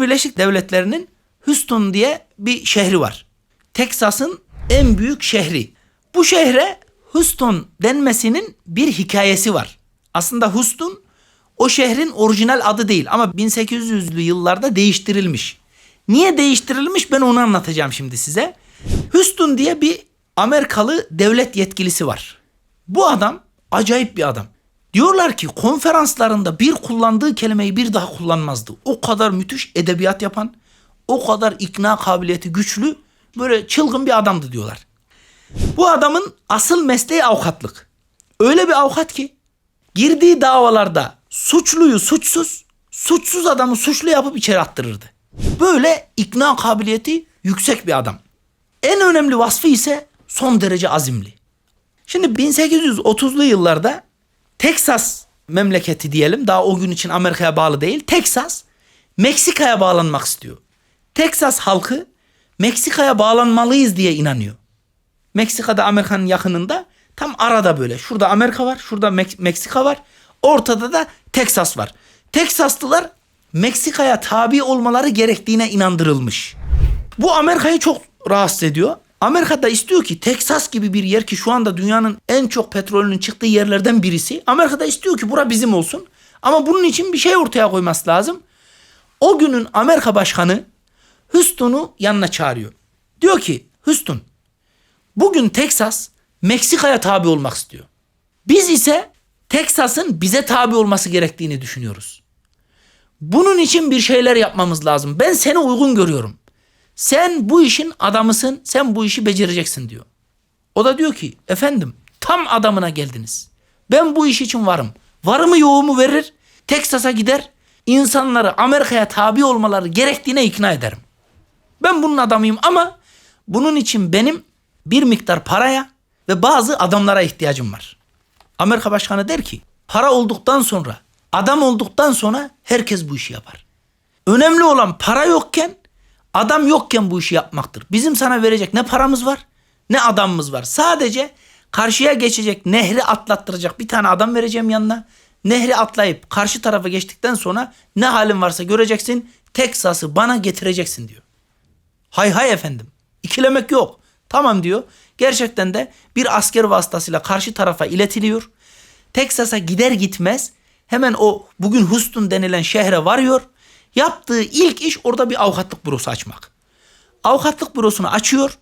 Birleşik Devletleri'nin Houston diye bir şehri var. Texas'ın en büyük şehri. Bu şehre Houston denmesinin bir hikayesi var. Aslında Houston o şehrin orijinal adı değil ama 1800'lü yıllarda değiştirilmiş. Niye değiştirilmiş ben onu anlatacağım şimdi size. Houston diye bir Amerikalı devlet yetkilisi var. Bu adam acayip bir adam. Diyorlar ki konferanslarında bir kullandığı kelimeyi bir daha kullanmazdı. O kadar müthiş edebiyat yapan, o kadar ikna kabiliyeti güçlü, böyle çılgın bir adamdı diyorlar. Bu adamın asıl mesleği avukatlık. Öyle bir avukat ki girdiği davalarda suçluyu suçsuz, suçsuz adamı suçlu yapıp içeri attırırdı. Böyle ikna kabiliyeti yüksek bir adam. En önemli vasfı ise son derece azimli. Şimdi 1830'lu yıllarda Teksas memleketi diyelim daha o gün için Amerika'ya bağlı değil. Teksas Meksika'ya bağlanmak istiyor. Teksas halkı Meksika'ya bağlanmalıyız diye inanıyor. Meksika'da Amerika'nın yakınında tam arada böyle. Şurada Amerika var, şurada Mek- Meksika var. Ortada da Teksas var. Teksaslılar Meksika'ya tabi olmaları gerektiğine inandırılmış. Bu Amerika'yı çok rahatsız ediyor. Amerika da istiyor ki Teksas gibi bir yer ki şu anda dünyanın en çok petrolünün çıktığı yerlerden birisi. Amerika da istiyor ki bura bizim olsun. Ama bunun için bir şey ortaya koyması lazım. O günün Amerika başkanı Houston'u yanına çağırıyor. Diyor ki Houston bugün Teksas Meksika'ya tabi olmak istiyor. Biz ise Teksas'ın bize tabi olması gerektiğini düşünüyoruz. Bunun için bir şeyler yapmamız lazım. Ben seni uygun görüyorum. Sen bu işin adamısın, sen bu işi becereceksin diyor. O da diyor ki efendim tam adamına geldiniz. Ben bu iş için varım. Varımı yoğumu verir, Teksas'a gider, insanları Amerika'ya tabi olmaları gerektiğine ikna ederim. Ben bunun adamıyım ama bunun için benim bir miktar paraya ve bazı adamlara ihtiyacım var. Amerika Başkanı der ki para olduktan sonra, adam olduktan sonra herkes bu işi yapar. Önemli olan para yokken, adam yokken bu işi yapmaktır. Bizim sana verecek ne paramız var, ne adamımız var. Sadece karşıya geçecek, nehri atlattıracak bir tane adam vereceğim yanına. Nehri atlayıp karşı tarafa geçtikten sonra ne halin varsa göreceksin. Teksas'ı bana getireceksin diyor. Hay hay efendim. İkilemek yok. Tamam diyor. Gerçekten de bir asker vasıtasıyla karşı tarafa iletiliyor. Teksas'a gider gitmez hemen o bugün Houston denilen şehre varıyor. Yaptığı ilk iş orada bir avukatlık bürosu açmak. Avukatlık bürosunu açıyor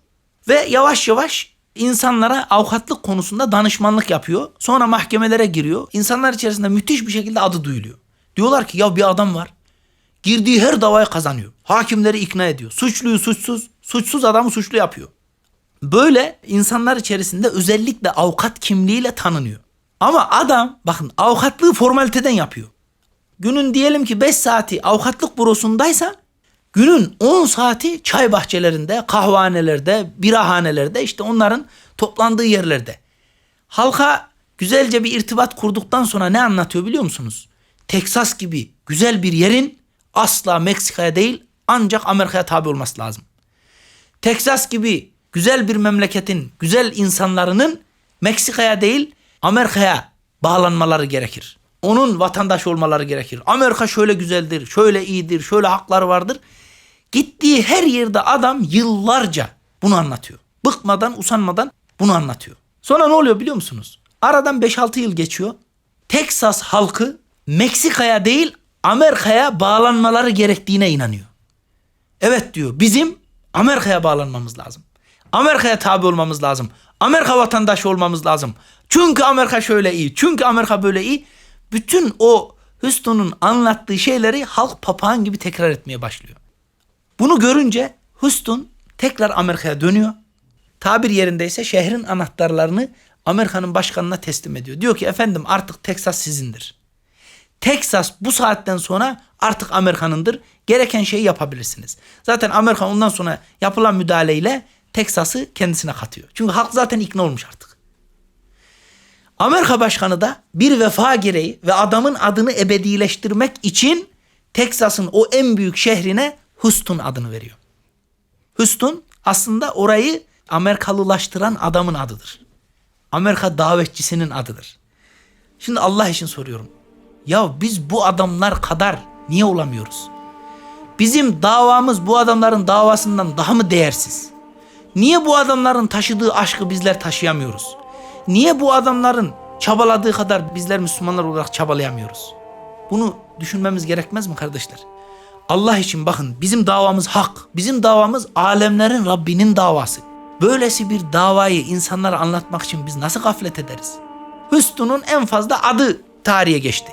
ve yavaş yavaş insanlara avukatlık konusunda danışmanlık yapıyor. Sonra mahkemelere giriyor. İnsanlar içerisinde müthiş bir şekilde adı duyuluyor. Diyorlar ki ya bir adam var. Girdiği her davayı kazanıyor. Hakimleri ikna ediyor. Suçluyu suçsuz, suçsuz adamı suçlu yapıyor. Böyle insanlar içerisinde özellikle avukat kimliğiyle tanınıyor. Ama adam bakın avukatlığı formaliteden yapıyor. Günün diyelim ki 5 saati avukatlık bürosundaysa günün 10 saati çay bahçelerinde, kahvehanelerde, birahanelerde işte onların toplandığı yerlerde. Halka güzelce bir irtibat kurduktan sonra ne anlatıyor biliyor musunuz? Teksas gibi güzel bir yerin asla Meksika'ya değil ancak Amerika'ya tabi olması lazım. Teksas gibi güzel bir memleketin güzel insanlarının Meksika'ya değil Amerika'ya bağlanmaları gerekir. Onun vatandaş olmaları gerekir. Amerika şöyle güzeldir, şöyle iyidir, şöyle hakları vardır. Gittiği her yerde adam yıllarca bunu anlatıyor. Bıkmadan, usanmadan bunu anlatıyor. Sonra ne oluyor biliyor musunuz? Aradan 5-6 yıl geçiyor. Teksas halkı Meksika'ya değil Amerika'ya bağlanmaları gerektiğine inanıyor. Evet diyor bizim Amerika'ya bağlanmamız lazım. Amerika'ya tabi olmamız lazım. Amerika vatandaşı olmamız lazım. Çünkü Amerika şöyle iyi. Çünkü Amerika böyle iyi. Bütün o Houston'un anlattığı şeyleri halk papağan gibi tekrar etmeye başlıyor. Bunu görünce Houston tekrar Amerika'ya dönüyor. Tabir yerindeyse şehrin anahtarlarını Amerika'nın başkanına teslim ediyor. Diyor ki efendim artık Teksas sizindir. Teksas bu saatten sonra artık Amerika'nındır. Gereken şeyi yapabilirsiniz. Zaten Amerika ondan sonra yapılan müdahaleyle Teksas'ı kendisine katıyor. Çünkü halk zaten ikna olmuş artık. Amerika başkanı da bir vefa gereği ve adamın adını ebedileştirmek için Teksas'ın o en büyük şehrine Houston adını veriyor. Houston aslında orayı Amerikalılaştıran adamın adıdır. Amerika davetçisinin adıdır. Şimdi Allah için soruyorum. Ya biz bu adamlar kadar niye olamıyoruz? Bizim davamız bu adamların davasından daha mı değersiz? Niye bu adamların taşıdığı aşkı bizler taşıyamıyoruz? Niye bu adamların çabaladığı kadar bizler Müslümanlar olarak çabalayamıyoruz? Bunu düşünmemiz gerekmez mi kardeşler? Allah için bakın bizim davamız hak. Bizim davamız alemlerin Rabbinin davası. Böylesi bir davayı insanlara anlatmak için biz nasıl gaflet ederiz? Hüsnü'nün en fazla adı tarihe geçti.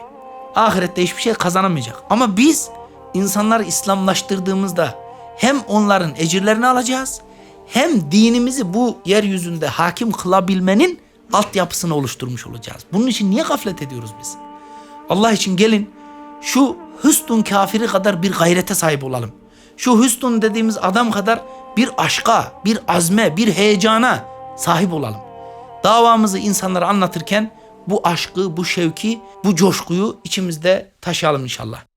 Ahirette hiçbir şey kazanamayacak. Ama biz insanları İslamlaştırdığımızda hem onların ecirlerini alacağız hem dinimizi bu yeryüzünde hakim kılabilmenin altyapısını oluşturmuş olacağız. Bunun için niye gaflet ediyoruz biz? Allah için gelin şu Hüsnün kafiri kadar bir gayrete sahip olalım. Şu Hüsnün dediğimiz adam kadar bir aşka, bir azme, bir heyecana sahip olalım. Davamızı insanlara anlatırken bu aşkı, bu şevki, bu coşkuyu içimizde taşıyalım inşallah.